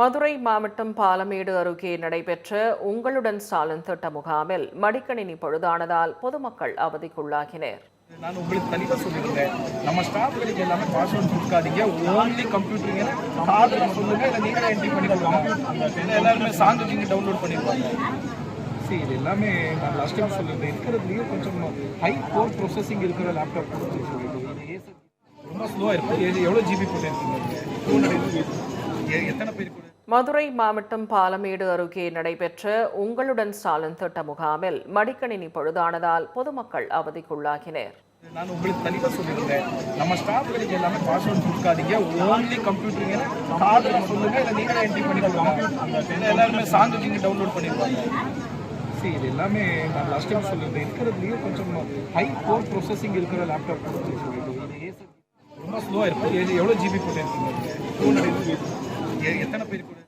மதுரை மாவட்டம் பாலமேடு அருகே நடைபெற்ற உங்களுடன் ஸ்டாலின் திட்ட முகாமில் மடிக்கணினி பழுதானதால் பொதுமக்கள் அவதிக்குள்ளாகினர். நான் உங்களுக்கு தெளிவாக சொல்லிக்கிறேன் நம்ம ஸ்டாஃப்களுக்கு எல்லாமே பாஸ்வேர்ட் கொடுக்காதீங்க. ஓன்லி கம்ப்யூட்டருங்க கார்டு சொல்லுங்க இதை நீங்களே என்ட்ரி பண்ணிக்கோங்க. அந்த எல்லாருமே சாங் நீங்கள் டவுன்லோட் பண்ணிடுவாங்க சரி இது எல்லாமே நான் லாஸ்ட் டைம் சொல்லியிருந்தேன். இருக்கிறதுலேயே கொஞ்சம் ஹை கோர் ப்ரொசஸிங் இருக்கிற லேப்டாப் கொடுத்து சொல்லிட்டு. ரொம்ப ஸ்லோவாக இருக்கும் எவ்வளோ ஜிபி போட்டிருக்கீங்க எ- எத்தனை பேர் கூட மதுரை மாவட்டம் பாலமேடு அருகே நடைபெற்ற உங்களுடன் ஸ்டாலின் திட்ட முகாமில் மடிக்கணினி பழுதானதால் பொதுமக்கள் அவதிக்குள்ளாகினர். நான் உங்களுக்கு தெளிவாக சொல்லியிருந்தேன் நம்ம ஸ்டாஃப்களுக்கு எல்லாமே பாஸ்வேர்ட் கொடுக்காதீங்க. ஓன்லி கம்ப்யூட்டருங்க காதில் சொல்லுங்க இல்லை நீங்களே என்ட்ரி பண்ணிக்கொள்வாங்க எல்லாருமே சாங் நீங்கள் டவுன்லோட் பண்ணிடுவாங்க. சரி இது எல்லாமே நான் லாஸ்ட் டைம் சொல்லியிருந்தேன் இருக்கிறதுலேயே கொஞ்சம் ஹை கோர் ப்ரொசஸிங் இருக்கிற லேப்டாப் கொடுத்து சொல்லிட்டு. ரொம்ப ஸ்லோவாக இருக்கும் எவ்வளோ ஜிபி போட்டிருக்கீங்க டூ ஹண்ட்ரட் ஜிபி எத்தனை பேர் கூட?